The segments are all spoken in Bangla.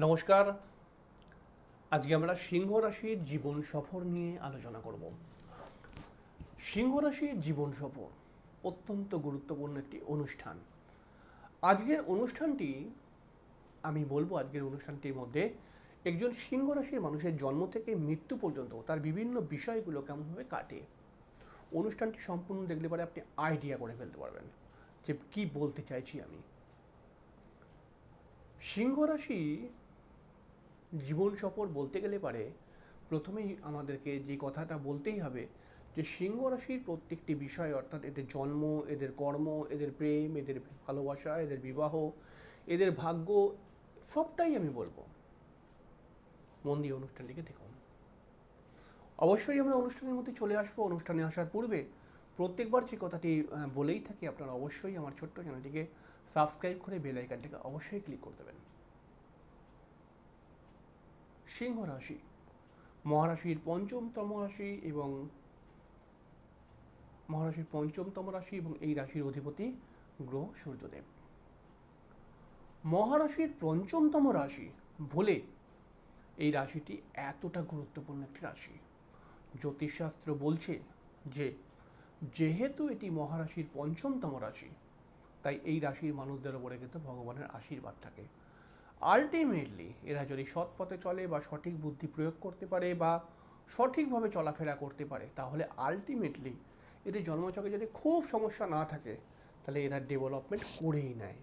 নমস্কার। আজকে আমরা সিংহ রাশির জীবন সফর নিয়ে আলোচনা করব। সিংহ রাশির জীবন সফর অত্যন্ত গুরুত্বপূর্ণ একটি অনুষ্ঠান। আজকের অনুষ্ঠানটি, আমি বলব আজকের অনুষ্ঠানটির মধ্যে একজন সিংহ রাশির মানুষের জন্ম থেকে মৃত্যু পর্যন্ত তার বিভিন্ন বিষয়গুলো কেমনভাবে কাটে। অনুষ্ঠানটি সম্পূর্ণ দেখলে পরে আপনি আইডিয়া করে ফেলতে পারবেন যে কি বলতে চাইছি আমি। সিংহ রাশি জীবন সফর বলতে গেলে পারে, প্রথমেই আমাদেরকে যে কথাটা বলতেই হবে যে সিংহ রাশির প্রত্যেকটি বিষয়, অর্থাৎ এদের জন্ম, এদের কর্ম, এদের প্রেম, এদের ভালোবাসা, এদের বিবাহ, এদের ভাগ্য, সবটাই আমি বলব। মন দিয়ে অনুষ্ঠানটিকে দেখুন। অবশ্যই আমরা অনুষ্ঠানের মধ্যে চলে আসব। অনুষ্ঠানে আসার পূর্বে প্রত্যেকবার যে কথাটি বলেই থাকি, আপনারা অবশ্যই আমার ছোট্ট চ্যানেলটিকে সাবস্ক্রাইব করে বেল আইকনটিকে অবশ্যই ক্লিক করে দেবেন। সিংহ রাশি, মহারাশির পঞ্চমতম রাশি এবং মহারাশির পঞ্চমতম রাশি এবং এই রাশির অধিপতি গ্রহ সূর্যদেব। মহারাশির পঞ্চমতম রাশি বলে এই রাশিটি এতটা গুরুত্বপূর্ণ একটি রাশি। জ্যোতিষশাস্ত্র বলছে যে, যেহেতু এটি মহারাশির পঞ্চমতম রাশি, তাই এই রাশির মানুষদের উপরে কিন্তু ভগবানের আশীর্বাদ থাকে। আলটিমেটলি এরা যদি সৎ পথে চলে বা সঠিক বুদ্ধি প্রয়োগ করতে পারে বা সঠিকভাবে চলাফেরা করতে পারে, তাহলে আলটিমেটলি এদের জন্মচকে যদি খুব সমস্যা না থাকে, তাহলে এরা ডেভেলপমেন্ট করেই নেয়।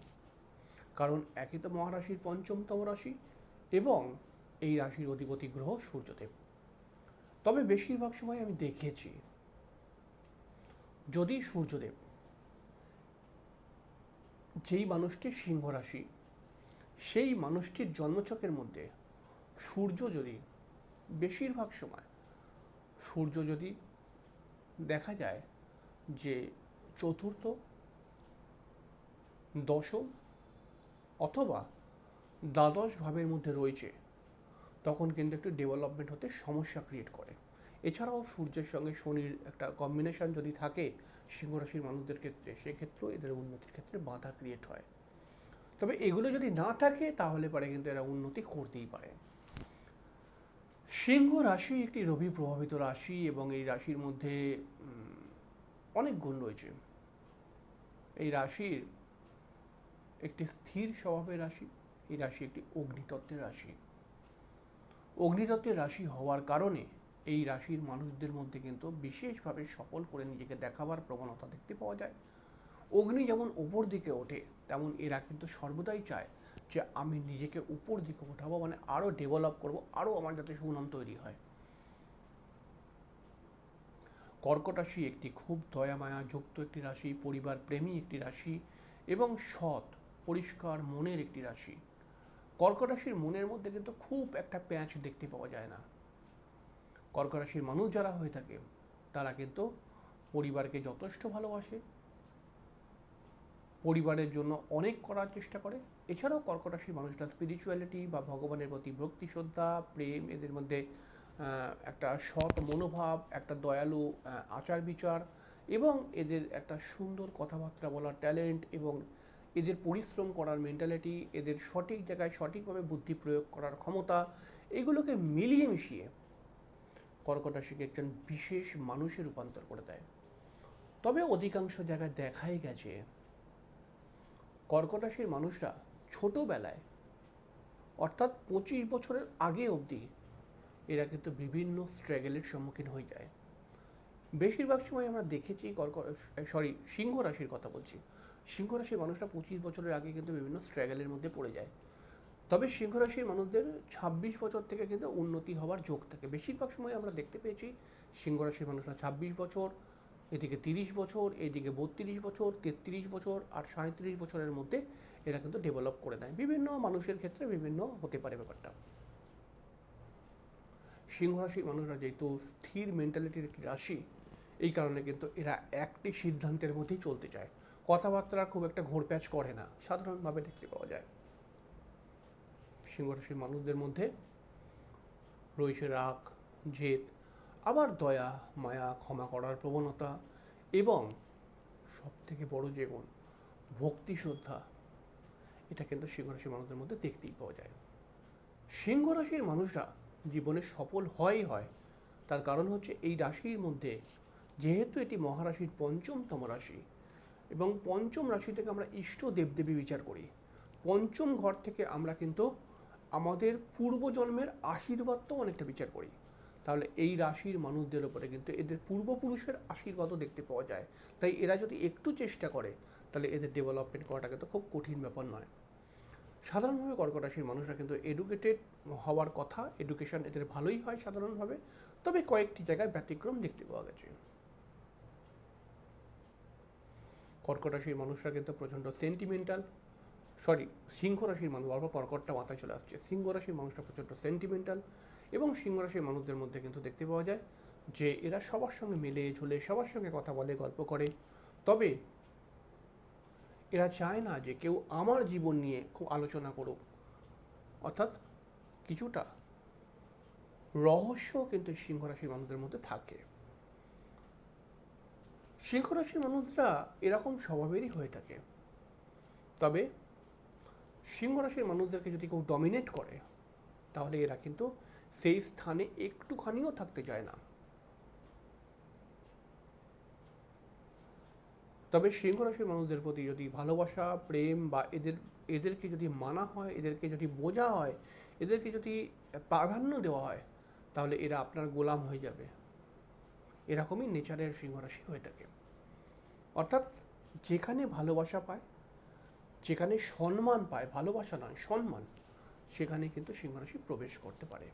কারণ একই তো মহারাশির পঞ্চমতম রাশি এবং এই রাশির অধিপতি গ্রহ সূর্যদেব। তবে বেশিরভাগ সময় আমি দেখেছি, যদি সূর্যদেব, যেই মানুষটির সিংহ রাশি সেই মানুষটির জন্মচকের মধ্যে সূর্য যদি বেশিরভাগ সময় সূর্য যদি দেখা যায় যে চতুর্থ, দশম অথবা দ্বাদশ ভাবের মধ্যে রয়েছে, তখন কিন্তু একটু ডেভেলপমেন্ট হতে সমস্যা ক্রিয়েট করে। এছাড়াও সূর্যের সঙ্গে শনির একটা কম্বিনেশন যদি থাকে সিংহ রাশির মানুষদের ক্ষেত্রে, সেক্ষেত্রেও এদের উন্নতির ক্ষেত্রে বাধা ক্রিয়েট হয়। তবে এগুলো যদি না থাকে, তাহলে পরে কিন্তু এরা উন্নতি করতেই পারে। সিংহ রাশি একটি রবি প্রভাবিত রাশি এবং এই রাশির মধ্যে অনেক গুণ রয়েছে। এই রাশির একটি স্থির স্বভাবের রাশি, এই রাশি একটি অগ্নিতত্ত্বের রাশি। অগ্নিতত্ত্বের রাশি হওয়ার কারণে এই রাশির মানুষদের মধ্যে কিন্তু বিশেষভাবে সফল করে নিজেকে দেখাবার প্রবণতা দেখতে পাওয়া যায়। অগ্নি যেমন উপর দিকে ওঠে, তেমন এরা কিন্তু সর্বদাই চায় যে আমি নিজেকে উপর দিকে ওঠাবো মানে আরও ডেভেলপ করব আরও আমার যাতে সুনাম তৈরি হয়। কর্কট রাশি একটি খুব দয়ামায়া, যুক্ত একটি রাশি, পরিবার প্রেমী একটি রাশি এবং সৎ, পরিষ্কার মনের একটি রাশি। কর্কট রাশির মনের মধ্যে কিন্তু খুব একটা প্যাঁচ দেখতে পাওয়া যায় না। কর্কট রাশির মানুষ যারা হয়ে থাকে, তারা কিন্তু পরিবারকে যথেষ্ট ভালোবাসে পরিবারের জন্য অনেক করার চেষ্টা করে। এছাড়াও কর্কট রাশির মানুষরা স্পিরিচুয়ালিটি বা ভগবানের প্রতি ভক্তি, শ্রদ্ধা, প্রেম, এদের মধ্যে একটা সৎ মনোভাব, একটা দয়ালু আচার বিচার এবং এদের একটা সুন্দর কথাবার্তা বলার ট্যালেন্ট এবং এদের পরিশ্রম করার মেন্টালিটি এদের সঠিক জায়গায় সঠিকভাবে বুদ্ধি প্রয়োগ করার ক্ষমতা, এগুলোকে মিলিয়ে মিশিয়ে কর্কট রাশিকে একজন বিশেষ মানুষে রূপান্তর করে দেয়। তবে অধিকাংশ জায়গায় দেখাই গেছে কর্কট রাশির মানুষরা ছোটোবেলায়, অর্থাৎ পঁচিশ বছরের আগে অবধি, এরা কিন্তু বিভিন্ন স্ট্রাগলের সম্মুখীন হয়ে যায়। বেশিরভাগ সময় আমরা দেখেছি কর্কট সরি সিংহ রাশির কথা বলছি। সিংহ রাশির মানুষরা পঁচিশ বছরের আগে কিন্তু বিভিন্ন স্ট্রাগলের মধ্যে পড়ে যায়। তবে সিংহ রাশির মানুষদের ছাব্বিশ বছর থেকে কিন্তু উন্নতি হওয়ার যোগ থাকে। বেশিরভাগ সময় আমরা দেখতে পেয়েছি সিংহ রাশির মানুষরা ছাব্বিশ বছর এদিকে তিরিশ বছর, এদিকে বত্রিশ বছর, তেত্রিশ বছর আর সাঁত্রিশ বছরের মধ্যে এরা কিন্তু ডেভেলপ করে দেয় বিভিন্ন মানুষের ক্ষেত্রে বিভিন্ন হতে পারে ব্যাপারটা। সিংহ রাশির মানুষরা যেহেতু স্থির মেন্টালিটির একটি রাশি, এই কারণে কিন্তু এরা একটি সিদ্ধান্তের মধ্যেই চলতে চায়। কথাবার্তা খুব একটা ঘোরপ্যাচ করে না, সাধারণভাবে দেখতে পাওয়া যায়। সিংহ রাশির মানুষদের মধ্যে রয়েছে রাগ, জেদ আবার দয়া, মায়া, ক্ষমা করার প্রবণতা এবং সব থেকে বড় যে গুণ, ভক্তি শ্রদ্ধা, এটা কিন্তু সিংহ রাশির মানুষদের মধ্যে দেখতেই পাওয়া যায়। সিংহ রাশির মানুষরা জীবনে সফল হয় হয়। তার কারণ হচ্ছে এই রাশির মধ্যে যেহেতু এটি মহারাশির পঞ্চমতম রাশি এবং পঞ্চম রাশি থেকে আমরা ইষ্ট দেবদেবী বিচার করি। পঞ্চম ঘর থেকে আমরা কিন্তু আমাদের পূর্বজন্মের আশীর্বাদটাও অনেকটা বিচার করি। তাহলে এই রাশির মানুষদের উপরে কিন্তু এদের পূর্বপুরুষের আশীর্বাদও দেখতে পাওয়া যায়। তাই এরা যদি একটু চেষ্টা করে, তাহলে এদের ডেভেলপমেন্ট করাটা কিন্তু খুব কঠিন ব্যাপার নয়। সাধারণভাবে কর্কট রাশির মানুষরা কিন্তু এডুকেটেড হওয়ার কথা এডুকেশন এদের ভালোই হয় সাধারণভাবে। তবে কয়েকটি জায়গায় ব্যতিক্রম দেখতে পাওয়া গেছে। কর্কট রাশির মানুষরা কিন্তু প্রচণ্ড সেন্টিমেন্টাল সরি সিংহ রাশির মানুষ বারবার কর্কটটা মাথায় চলে আসছে। সিংহ রাশির মানুষরা প্রচণ্ড সেন্টিমেন্টাল এবং সিংহ রাশির মানুষদের মধ্যে কিন্তু দেখতে পাওয়া যায় যে এরা সবার সঙ্গে মিলে, ঝুলে, সবার সঙ্গে কথা বলে, গল্প করে। তবে এরা চায় না যে কেউ আমার জীবন নিয়ে খুব আলোচনা করুক। অর্থাৎ কিছুটা রহস্য কিন্তু সিংহ রাশির মানুষদের মধ্যে থাকে। সিংহ রাশির মানুষরা এরকম স্বভাবেরই হয়ে থাকে। তবে সিংহ রাশির মানুষদেরকে যদি কেউ ডমিনেট করে, তাহলে এরা কিন্তু সেই স্থানে একটুখানিও থাকতে চায় না। তবে সিংহ রাশির মানুষদের প্রতি যদি ভালোবাসা, প্রেম বা এদের, এদেরকে যদি মানা হয়, এদেরকে যদি বোঝা হয়, এদেরকে যদি প্রাধান্য দেওয়া হয়, তাহলে এরা আপনার গোলাম হয়ে যাবে। এরকমই নেচারের সিংহ রাশি হয়ে থাকে। অর্থাৎ যেখানে ভালোবাসা পায়, যেখানে সম্মান পায়, ভালোবাসা নয়, সম্মান, সেখানে কিন্তু সিংহ রাশি প্রবেশ করতে পারে।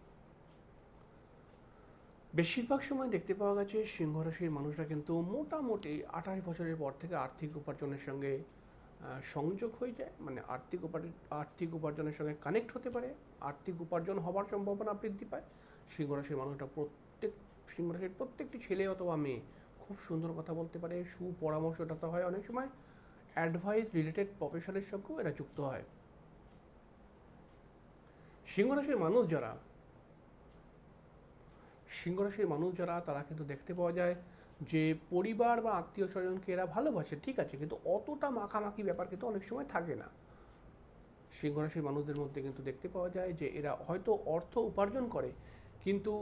বেশিরভাগ সময় দেখতে পাওয়া গেছে সিংহ রাশির মানুষরা কিন্তু মোটামুটি আঠাশ বছরের পর থেকে আর্থিক উপার্জনের সঙ্গে সংযোগ হয়ে যায়। মানে আর্থিক উপার্জন আর্থিক উপার্জনের সঙ্গে কানেক্ট হতে পারে। আর্থিক উপার্জন হওয়ার সম্ভাবনা বৃদ্ধি পায়। সিংহ রাশির মানুষরা প্রত্যেক সিংহ রাশির প্রত্যেকটি ছেলে অথবা মেয়ে খুব সুন্দর কথা বলতে পারে। সুপরামর্শদাতা হয় অনেক সময়। অ্যাডভাইস রিলেটেড প্রফেশনের সঙ্গেও এরা যুক্ত হয়। সিংহ রাশির মানুষ যারা সিংহ রাশির মানুষ যারা, তারা কিন্তু দেখতে পাওয়া যায় যে পরিবার বা আত্মীয় স্বজনকে এরা ভালোবাসে, ঠিক আছে, কিন্তু অতটা মাখামাখি ব্যাপার কিন্তু অনেক সময় থাকে না। সিংহ রাশির মানুষদের মধ্যে কিন্তু দেখতে পাওয়া যায় যে এরা হয়তো অর্থ উপার্জন করে, কিন্তু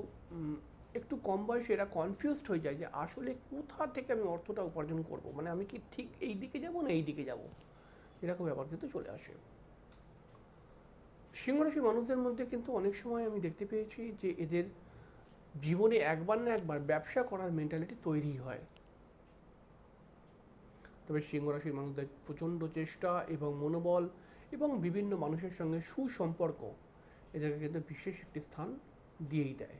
একটু কম বয়সে এরা কনফিউজড হয়ে যায় যে আসলে কোথা থেকে আমি অর্থটা উপার্জন করব? মানে আমি কি ঠিক এই দিকে যাব না এই দিকে যাব? এরকম ব্যাপার কিন্তু চলে আসে। সিংহ রাশির মানুষদের মধ্যে কিন্তু অনেক সময় আমি দেখতে পেয়েছি যে এদের জীবনে একবার না একবার ব্যবসা করার মেন্টালিটি তৈরি হয়। তবে সিংহ রাশির মানুষদের প্রচণ্ড চেষ্টা এবং মনোবল এবং বিভিন্ন মানুষের সঙ্গে সুসম্পর্ক এদেরকে কিন্তু বিশেষ একটি স্থান দিয়েই দেয়।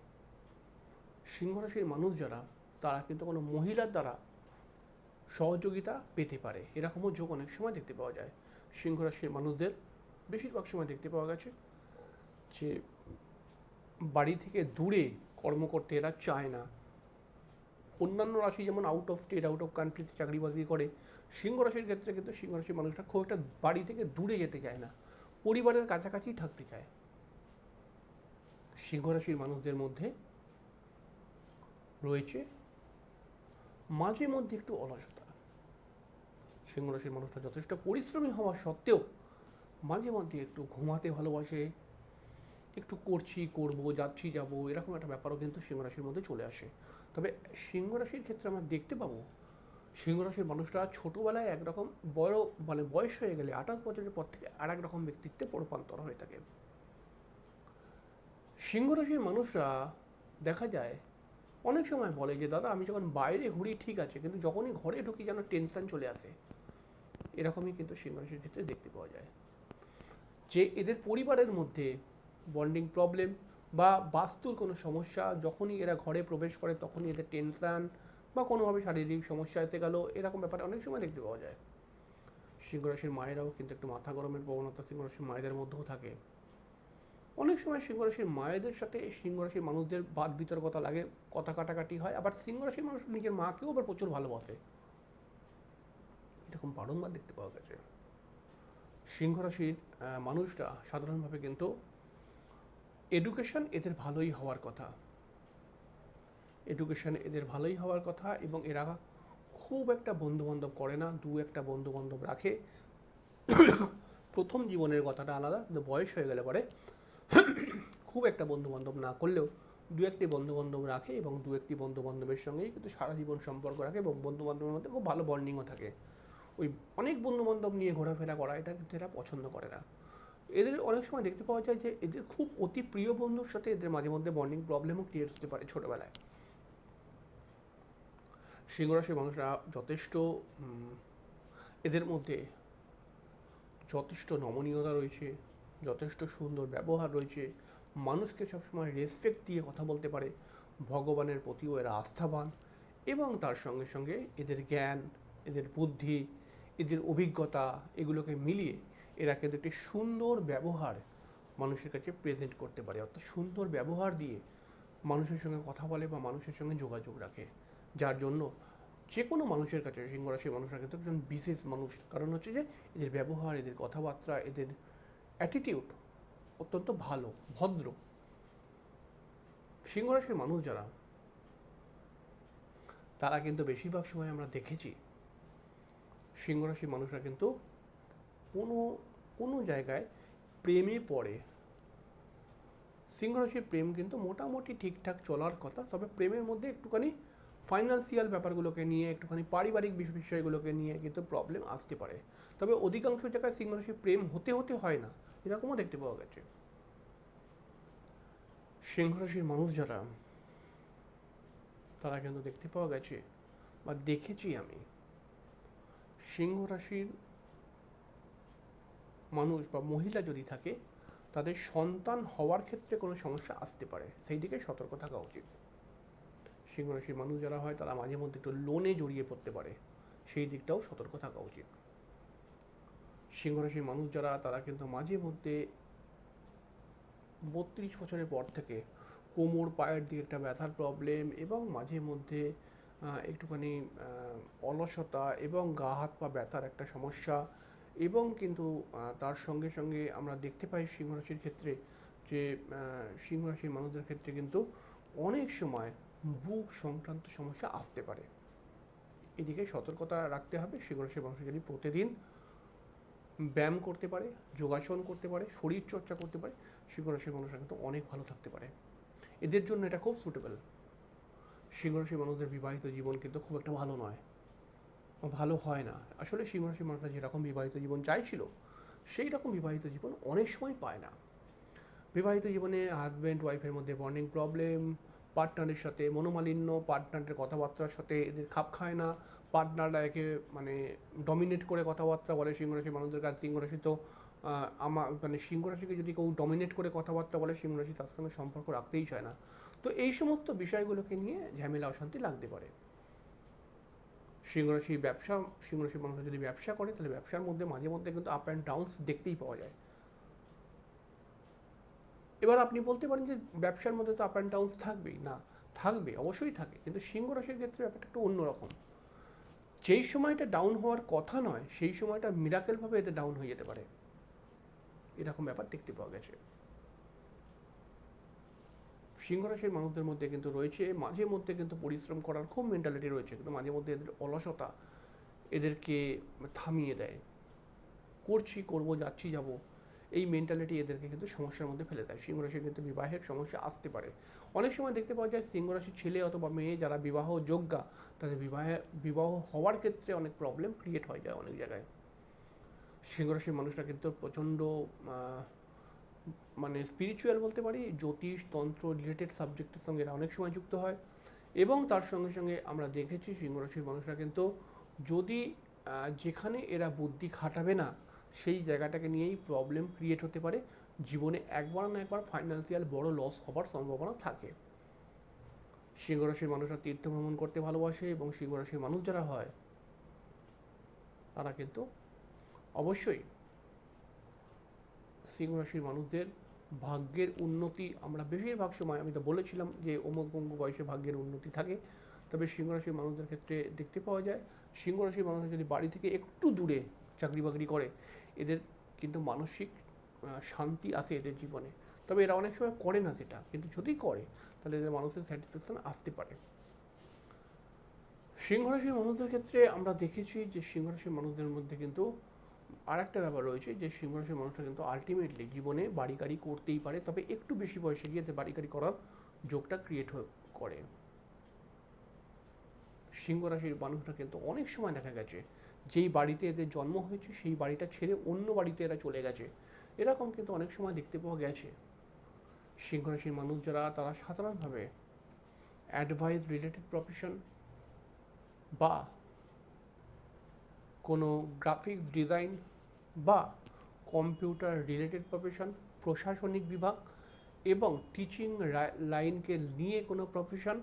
সিংহ রাশির মানুষ যারা, তারা কিন্তু কোনো মহিলার দ্বারা সহযোগিতা পেতে পারে। এরকমও যোগ অনেক সময় দেখতে পাওয়া যায়। সিংহ রাশির মানুষদের বেশিরভাগ সময় দেখতে পাওয়া গেছে যে বাড়ি থেকে দূরে কর্ম করতে এরা চায় না। অন্যান্য রাশি যেমন out of state out of কান্ট্রিতে চাকরি বাকরি করে, সিংহ রাশির ক্ষেত্রে কিন্তু সিংহ রাশির মানুষরা খুব একটা বাড়ি থেকে দূরে যেতে চায় না, পরিবারের কাছাকাছি থাকতে চায়। সিংহ রাশির মানুষদের মধ্যে রয়েছে মাঝে মধ্যে একটু অলসতা। সিংহ রাশির মানুষরা যথেষ্ট পরিশ্রমী হওয়া সত্ত্বেও মাঝে মধ্যে একটু ঘুমাতে ভালোবাসে একটু করছি, করব, যাচ্ছি, যাব, এরকম একটা ব্যাপারও কিন্তু সিংহ রাশির মধ্যে চলে আসে। তবে সিংহ রাশির ক্ষেত্রে আমরা দেখতে পাবো, সিংহ রাশির মানুষরা ছোটোবেলায় একরকম বড় মানে বয়স হয়ে গেলে আঠাশ বছরের পর থেকে আর রকম ব্যক্তিত্বে রূপান্তর হয়ে থাকে। সিংহ রাশির মানুষরা দেখা যায়, অনেক সময় বলে যে, দাদা, আমি যখন বাইরে ঘুরি, ঠিক আছে, কিন্তু যখনই ঘরে ঢুকি যেন টেনশন চলে আসে। এরকমই কিন্তু সিংহ রাশির ক্ষেত্রে দেখতে পাওয়া যায়। যে এদের পরিবারের মধ্যে বন্ডিং প্রবলেম বা বাস্তুর কোনো সমস্যা, যখনই এরা ঘরে প্রবেশ করে তখনই এদের টেনশন বা কোনোভাবে শারীরিক সমস্যা এসে গেল, এরকম ব্যাপার অনেক সময় দেখতে পাওয়া যায়। সিংহরাশির মায়েরাও কিন্তু একটু মাথা গরমের প্রবণতা সিংহরাশির মায়েদের মধ্যেও থাকে। অনেক সময় সিংহরাশির মায়েদের সাথে সিংহরাশির মানুষদের বাদ বিতর্কতা লাগে, কথা কাটাকাটি হয়, আবার সিংহরাশির মানুষ নিজের মাকেও আবার প্রচুর ভালোবাসে। এরকম বারংবার দেখতে পাওয়া গেছে। সিংহ রাশির মানুষরা সাধারণভাবে কিন্তু এডুকেশন এদের ভালোই হওয়ার কথা। এডুকেশন এদের ভালোই হওয়ার কথা এবং এরা খুব একটা বন্ধু বান্ধব করে না, দু একটা বন্ধু বান্ধব রাখে। প্রথম জীবনের কথাটা আলাদা, কিন্তু বয়স হয়ে গেলে পরে খুব একটা বন্ধু বান্ধব না করলেও দু একটি বন্ধু বান্ধব রাখে এবং দু একটি বন্ধু বান্ধবের সঙ্গেই কিন্তু সারা জীবন সম্পর্ক রাখে এবং বন্ধু বান্ধবের মধ্যে খুব ভালো বন্ডিংও থাকে। ওই অনেক বন্ধু বান্ধব নিয়ে ঘোরাফেরা করা, এটা কিন্তু এরা পছন্দ করে না। এদের অনেক সময় দেখতে পাওয়া যায় যে এদের খুব অতি প্রিয় বন্ধুর সাথে এদের মাঝে মধ্যে বন্ডিং প্রবলেমও ক্রিয়েট হতে পারে ছোটোবেলায়। সিংহরাশির মানুষরা যথেষ্ট এদের মধ্যে যথেষ্ট নমনীয়তা রয়েছে, যথেষ্ট সুন্দর ব্যবহার রয়েছে। মানুষকে সবসময় রেসপেক্ট দিয়ে কথা বলতে পারে, ভগবানের প্রতিও এরা আস্থাবান এবং তার সঙ্গে সঙ্গে এদের জ্ঞান, এদের বুদ্ধি, এদের অভিজ্ঞতা এগুলোকে মিলিয়ে এরা কিন্তু একটি সুন্দর ব্যবহার মানুষের কাছে প্রেজেন্ট করতে পারে। অর্থাৎ সুন্দর ব্যবহার দিয়ে মানুষের সঙ্গে কথা বলে বা মানুষের সঙ্গে যোগাযোগ রাখে। যার জন্য যে কোনো মানুষের কাছে, সিংহরাশির মানুষরা কিন্তু একজন বিশেষ মানুষ। কারণ হচ্ছে যে এদের ব্যবহার, এদের কথাবার্তা, এদের অ্যাটিটিউড অত্যন্ত ভালো, ভদ্র। সিংহরাশির মানুষ যারা, তারা কিন্তু বেশিরভাগ সময় আমরা দেখেছি, সিংহরাশির মানুষরা কিন্তু কোনো কোনো জায়গায় প্রেমে পড়ে। সিংহরাশির প্রেম কিন্তু মোটামুটি ঠিকঠাক চলার কথা, তবে প্রেমের মধ্যে একটুখানি ফাইন্যান্সিয়াল ব্যাপারগুলোকে নিয়ে, একটুখানি পারিবারিক বিষয়গুলোকে নিয়ে কিন্তু প্রবলেম আসতে পারে। তবে অধিকাংশ জায়গায় সিংহরাশির প্রেম হতে হতে হয় না, এরকমও দেখতে পাওয়া গেছে। সিংহরাশির মানুষ যারা, তারা কিন্তু দেখতে পাওয়া গেছে, বা দেখেছি আমি সিংহ রাশির মানুষ বা মহিলা যদি থাকে, তাদের সন্তান হওয়ার ক্ষেত্রে কোনো সমস্যা আসতে পারে। সেই দিকে সতর্ক থাকা উচিত। সিংহ রাশির মানুষ যারা হয়, তারা মাঝে মধ্যে একটু লোনে জড়িয়ে পড়তে পারে। সেই দিকটাও সতর্ক থাকা উচিত। সিংহ রাশির মানুষ যারা, তারা কিন্তু মাঝে মধ্যে বত্রিশ বছরের পর থেকে কোমর, পায়ের দিকে একটা ব্যথার প্রবলেম এবং মাঝে মধ্যে একটুখানি অলসতা এবং গা, হাত, পা ব্যথার একটা সমস্যা এবং কিন্তু তার সঙ্গে সঙ্গে আমরা দেখতে পাই সিংহরাশির ক্ষেত্রে যে সিংহরাশির মানুষদের ক্ষেত্রে কিন্তু অনেক সময় বুক সংক্রান্ত সমস্যা আসতে পারে। এদিকে সতর্কতা রাখতে হবে, সিংহরাশির মানুষ যদি প্রতিদিন ব্যায়াম করতে পারে, যোগাসন করতে পারে শরীর চর্চা করতে পারে, সিংহরাশির মানুষরা কিন্তু অনেক ভালো থাকতে পারে। এদের জন্য এটা খুব সুটেবল সিংহরাশির মানুষদের বিবাহিত জীবন কিন্তু খুব একটা ভালো নয়। ভালো হয় না। আসলে সিংহরাশির মানুষরা যেরকম বিবাহিত জীবন চাইছিল, সেই রকম বিবাহিত জীবন অনেক সময় পায় না। বিবাহিত জীবনে হাজব্যান্ড ওয়াইফের মধ্যে বন্ডিং প্রবলেম পার্টনারের সাথে মনোমালিন্য পার্টনারের কথাবার্তার সাথে এদের খাপ খায় না পার্টনাররা একে মানে ডমিনেট করে কথাবার্তা বলে সিংহরাশির মানুষদের কাছে। সিংহরাশি তো আমার মানে সিংহরাশিকে যদি কেউ ডমিনেট করে কথাবার্তা বলে, সিংহরাশি তার সঙ্গে সম্পর্ক রাখতেই চায় না। তো এই সমস্ত বিষয়গুলোকে নিয়ে ঝামেলা, অশান্তি লাগতে পারে। সিংহরাশি ব্যবসা, সিংহরাশির মানুষরা যদি ব্যবসা করে, তাহলে ব্যবসার মধ্যে মাঝে মধ্যে কিন্তু আপ অ্যান্ড ডাউনস দেখতেই পাওয়া যায়। এবার আপনি বলতে পারেন যে ব্যবসার মধ্যে তো আপ অ্যান্ড ডাউনস থাকবেই। না, থাকবে, অবশ্যই থাকে। কিন্তু সিংহ রাশির ক্ষেত্রে ব্যাপারটা একটু অন্যরকম। যেই সময়টা ডাউন হওয়ার কথা নয়, সেই সময়টা মিরাকেলভাবে এতে ডাউন হয়ে যেতে পারে। এরকম ব্যাপার দেখতে পাওয়া গেছে। সিংহ রাশির মানুষদের মধ্যে কিন্তু রয়েছে, মাঝে মধ্যে কিন্তু পরিশ্রম করার খুব মেন্টালিটি রয়েছে, কিন্তু মাঝে মধ্যে এদের অলসতা এদেরকে থামিয়ে দেয়। করছি, করব, যাচ্ছি, যাব, এই মেন্টালিটি এদেরকে কিন্তু সমস্যার মধ্যে ফেলে দেয়। সিংহরাশির কিন্তু বিবাহের সমস্যা আসতে পারে। অনেক সময় দেখতে পাওয়া যায় সিংহরাশির ছেলে অথবা মেয়ে যারা বিবাহ যোগ্যা, তাদের বিবাহে, বিবাহ হওয়ার ক্ষেত্রে অনেক প্রবলেম ক্রিয়েট হয়ে যায় অনেক জায়গায়। সিংহরাশির মানুষরা কিন্তু প্রচণ্ড মানে স্পিরিচুয়াল বলতে পারি, জ্যোতিষ, তন্ত্র রিলেটেড সাবজেক্টের সঙ্গে এরা অনেক সময় যুক্ত হয় এবং তার সঙ্গে সঙ্গে আমরা দেখেছি সিংহরাশির মানুষরা কিন্তু যদি যেখানে এরা বুদ্ধি খাটাবে না, সেই জায়গাটাকে নিয়েই প্রবলেম ক্রিয়েট হতে পারে। জীবনে একবার না একবার ফাইন্যান্সিয়াল বড় লস হবার সম্ভাবনা থাকে। সিংহরাশির মানুষরা তীর্থ ভ্রমণ করতে ভালোবাসে এবং সিংহরাশির মানুষ যারা হয়, তারা কিন্তু অবশ্যই সিংহরাশির মানুষদের ভাগ্যের উন্নতি আমরা বেশিরভাগ সময়, আমি তো বলেছিলাম যে অমুক অমুক বয়সে ভাগ্যের উন্নতি থাকে। তবে সিংহরাশির মানুষদের ক্ষেত্রে দেখতে পাওয়া যায় সিংহরাশির মানুষ যদি বাড়ি থেকে একটু দূরে চাকরি বাকরি করে, এদের কিন্তু মানসিক শান্তি আসে এদের জীবনে। তবে এরা অনেক সময় করে না সেটা, কিন্তু যদি করে, তাহলে এদের মানুষের স্যাটিসফ্যাকশন আসতে পারে। সিংহরাশির মানুষদের ক্ষেত্রে আমরা দেখেছি যে সিংহরাশির মানুষদের মধ্যে কিন্তু আর একটা ব্যাপার রয়েছে যে সিংহ রাশির মানুষটা কিন্তু আলটিমেটলি জীবনে বাড়ি গাড়ি করতেই পারে, তবে একটু বেশি বয়সে গিয়ে বাড়ি গাড়ি করার যোগটা ক্রিয়েট করে। সিংহ রাশির মানুষটা কিন্তু অনেক সময় দেখা গেছে, যেই বাড়িতে এদের জন্ম হয়েছে সেই বাড়িটা ছেড়ে অন্য বাড়িতে এরা চলে গেছে। এরকম কিন্তু অনেক সময় দেখতে পাওয়া গেছে। সিংহ রাশির মানুষ যারা, তারা সাধারণভাবে অ্যাডভাইস রিলেটেড প্রফেশন বা কোনো গ্রাফিক্স ডিজাইন বা কম্পিউটার রিলেটেড প্রফেশন প্রশাসনিক বিভাগ এবং টিচিং লাইনকে নিয়ে কোনো প্রফেশন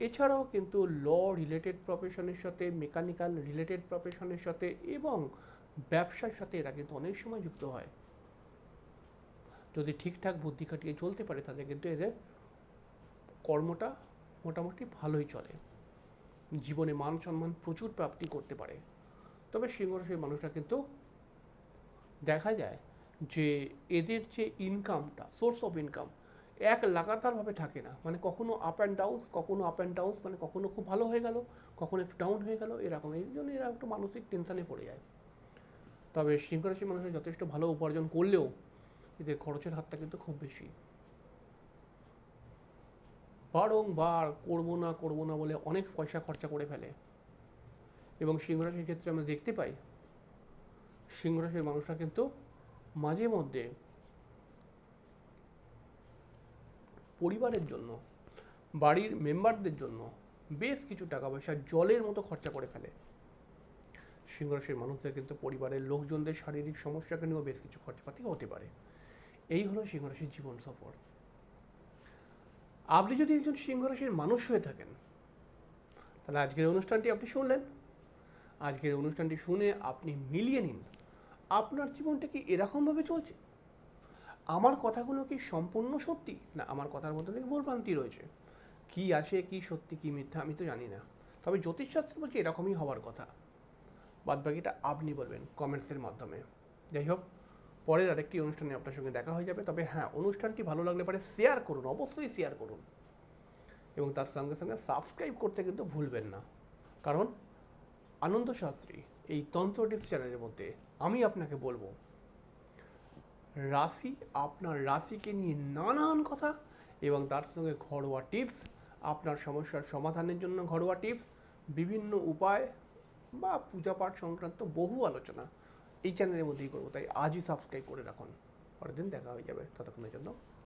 এছাড়াও কিন্তু ল রিলেটেড প্রফেশনের সাথে মেকানিক্যাল রিলেটেড প্রফেশনের সাথে এবং ব্যবসার সাথে এরা কিন্তু অনেক সময় যুক্ত হয়। যদি ঠিকঠাক বুদ্ধি খাটিয়ে চলতে পারে তাদের কিন্তু এদের কর্মটা মোটামুটি ভালোই চলে। জীবনে মান সম্মান প্রচুর প্রাপ্তি করতে পারে। তবে সিংহ রাশির মানুষরা কিন্তু দেখা যায় যে এদের যে ইনকামটা সোর্স অফ ইনকাম এক লাগাতারভাবে থাকে না। মানে কখনো আপ অ্যান্ড ডাউন কখনো আপ অ্যান্ড ডাউন মানে কখনো খুব ভালো হয়ে গেল, কখনো একটু ডাউন হয়ে গেল, এরকম। এই জন্য এরা একটু মানসিক টেনশানে পড়ে যায়। তবে সিংহ রাশির মানুষের যথেষ্ট ভালো উপার্জন করলেও এদের খরচের হাতটা কিন্তু খুব বেশি। বারংবার করব না করব না বলে অনেক পয়সা খরচা করে ফেলে। এবং সিংহরাশির ক্ষেত্রে আমরা দেখতে পাই সিংহরাশির মানুষরা কিন্তু মাঝে মধ্যে পরিবারের জন্য, বাড়ির মেম্বারদের জন্য বেশ কিছু টাকা পয়সা জলের মতো খরচা করে ফেলে। সিংহরাশির মানুষদের কিন্তু পরিবারের লোকজনদের শারীরিক সমস্যাকে নিয়েও বেশ কিছু খরচাপাতি হতে পারে। এই হলো সিংহরাশির জীবন সফর। আপনি যদি একজন সিংহরাশির মানুষ হয়ে থাকেন, তাহলে আজকের অনুষ্ঠানটি আপনি শুনলেন। আজকের অনুষ্ঠানটি শুনে আপনি মিলিয়ে নিন। আপনার জীবনটা কি এরকমভাবে চলছে? আমার কথাগুলো কি সম্পূর্ণ সত্যি? না, আমার কথার মধ্যে নাকি ভুলভ্রান্তি রয়েছে? কি আছে, কি সত্যি, কি মিথ্যা, আমি তো জানি না। তবে জ্যোতিষশাস্ত্র বলছে এরকমই হওয়ার কথা। বাদ বাকিটা আপনি বলবেন কমেন্টসের মাধ্যমে। যাই হোক, পরের আরেকটি অনুষ্ঠানে আপনার সঙ্গে দেখা হয়ে যাবে। তবে হ্যাঁ অনুষ্ঠানটি ভালো লাগলে পরে শেয়ার করুন, অবশ্যই শেয়ার করুন। এবং তার সঙ্গে সঙ্গে সাবস্ক্রাইব করতে কিন্তু ভুলবেন না। কারণ আনন্দ শাস্ত্রী এই তন্ত্র টিপস চ্যানেলের মধ্যে আমি আপনাকে বলব, রাশি আপনার রাশিকে নিয়ে নানান কথা এবং তার সঙ্গে ঘরোয়া টিপস, আপনার সমস্যার সমাধানের জন্য ঘরোয়া টিপস, বিভিন্ন উপায় বা পূজা পাঠ সংক্রান্ত বহু আলোচনা এই চ্যানেলের মধ্যেই করব। তাই আজই সাবস্ক্রাইব করে রাখুন। পরের দিন দেখা হয়ে যাবে। ততক্ষণের জন্য